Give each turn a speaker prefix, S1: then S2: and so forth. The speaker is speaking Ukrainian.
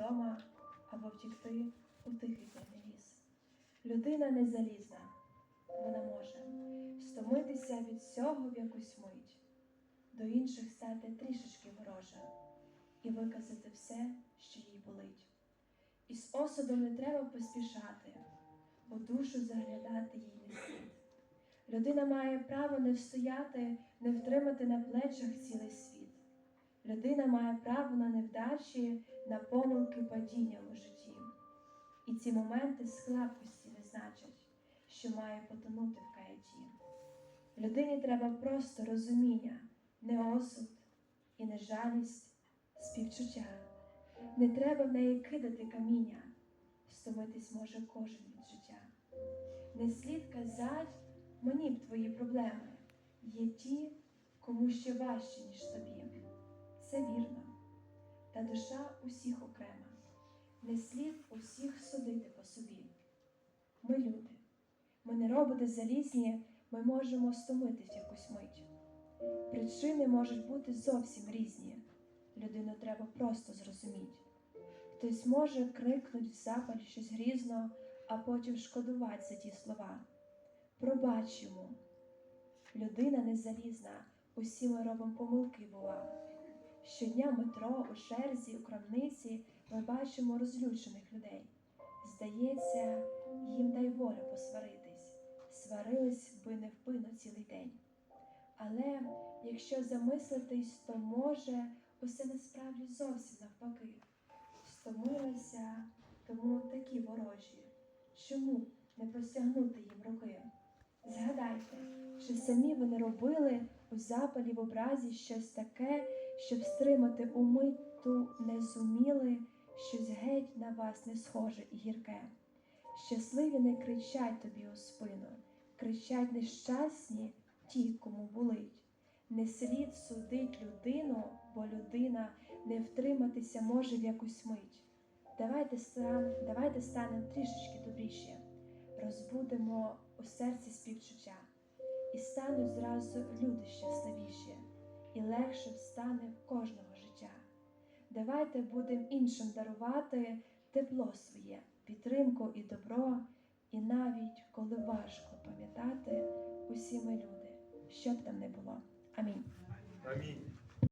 S1: вдома або втікти у тихий темний ліс. Людина не залізна, вона може стомитися від всього в якусь мить, до інших стати трішечки ворожа і виказати все, що їй болить. Із осудом не треба поспішати, бо душу заглядати їй не слід. Людина має право не встояти, не втримати на плечах цілий світ. Людина має право на невдачі, на помилки падіння у житті. І ці моменти слабкості не значать, що має потонути в каяті. Людині треба просто розуміння, не осуд і не жалість, співчуття. Не треба в неї кидати каміння, стомитись може кожен від життя. Не слід казать мені б твої проблеми. Є ті, кому ще важче, ніж тобі. Це вірно. Та душа усіх окрема. Не слід усіх судити по собі. Ми люди. Ми не роботи залізні, ми можемо стомитись якусь мить. Причини можуть бути зовсім різні. Людину треба просто зрозуміти. Хтось може крикнуть в запалі щось грізно, а потім шкодувати за ті слова. Пробач йому. Людина не залізна, усі ми робимо помилки, бува. Щодня метро, у черзі, у крамниці ми бачимо розлючених людей. Здається, їм дай воля посваритись, сварились би невпинно цілий день. Але якщо замислитись, то може усе насправді зовсім навпаки. Стомилася, тому такі ворожі. Чому не простягнути їм руки? Згадайте, чи самі ви не робили у запалі в образі щось таке, щоб стримати умить ту незуміли, щось геть на вас не схоже і гірке. Щасливі не кричать тобі у спину, кричать нещасні ті, кому болить. Не слід судить людину, бо людина не втриматися може в якусь мить. Давайте стан, давайте станемо трішечки добріші, розбудемо у серці співчуття, і стануть зразу люди щасливіші, і легше встане в кожного життя. Давайте будемо іншим дарувати тепло своє, підтримку і добро, і навіть коли важко пам'ятати, усі ми люди, що б там не було. Амінь.
S2: Амінь.